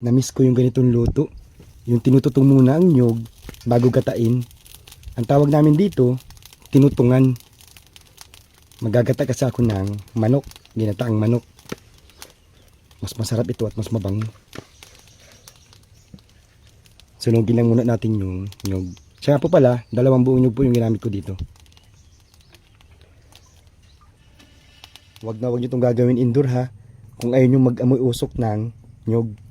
Namiss ko yung ganitong luto. Yung tinututong muna ang nyog bago gatain. Ang tawag namin dito, tinutungan. Magagata kasi ako ng manok, ginataang manok. Mas masarap ito at mas mabango. Sunugin lang muna natin yung nyog. Siya po pala, dalawang buong nyog po yung ginamit ko dito. Wag na wag nyo itong gagawin indoor ha. Kung ayaw nyo mag-amoy usok ng nyog.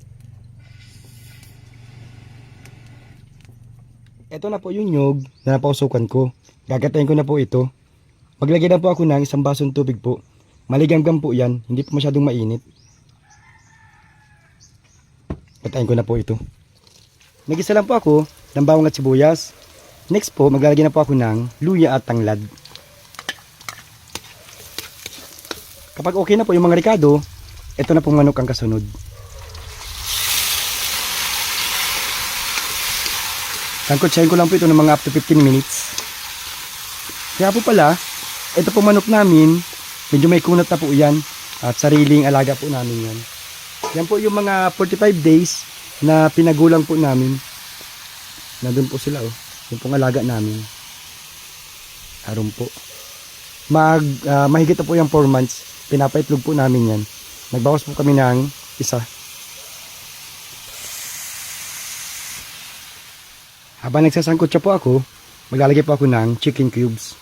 Ito na po yung nyog na napausukan ko. Gagatayin ko na po ito. Maglagay na po ako ng isang basong tubig po. Maligamgam po yan. Hindi po masyadong mainit. Gatayin ko na po ito. Nagisa lang po ako ng bawang at sibuyas. Next po, maglalagay na po ako ng luya at tanglad. Kapag okay na po yung mga ricado, ito na pong manok ang kasunod. Tangkotsahin ko lang po ito ng mga up to 15 minutes. Kaya po pala, ito po manok namin, medyo may kunat na po yan. At sariling alaga po namin yan. Yan po yung mga 45 days na pinagulang po namin. Nandun po sila oh. Yung pong alaga namin. Aron po. Mag, ah, mahigit na po yung 4 months. Pinapaitlog po namin yan. Nagbawas po kami ng isa. Habang nagsasangkot siya po ako, maglalagay po ako ng chicken cubes.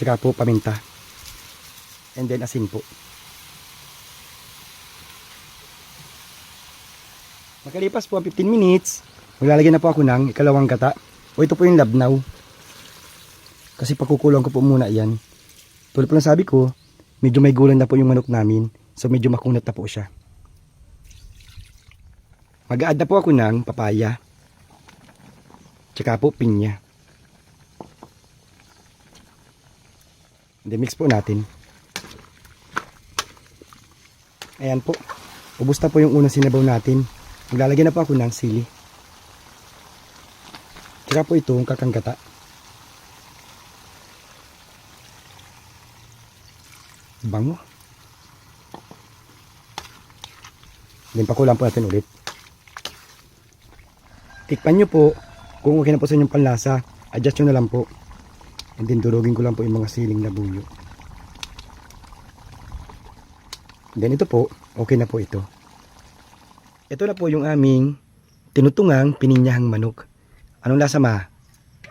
Tsaka po paminta. And then asin po. Makalipas po ang 15 minutes, maglalagay na po ako ng ikalawang gata. O ito po yung labnaw. Kasi pakukulang ko po muna yan. Tulad po ng sabi ko, medyo may gulang na po yung manok namin. So medyo makunat na po siya. Mag-add na po ako ng papaya. Tsaka po pinya. Then mix po natin. Ayan po. Ubus na po yung unang sinabaw natin. Maglalagay na po ako ng sili. Tsaka po ito, kakanggata. Bango. Then pakulang po natin ulit. Tikpan nyo po kung okay na po sa inyong panlasa. Adjust nyo na lang po. And then durugin ko lang po yung mga siling na buyo. Then ito po, okay na po ito. Ito na po yung aming tinutungang pininyahang manok. Anong lasa ma?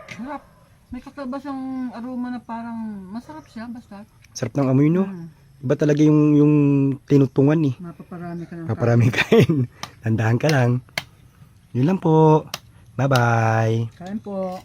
Sarap. May kakaiba siyang aroma na parang masarap siya basta. Sarap ng amoy no? Mm, Iba talaga yung, yung tinutungan eh. mapaparami ka ng Paparaming kain. Tandaan ka lang. Yun lang po. Bye-bye. Kain po.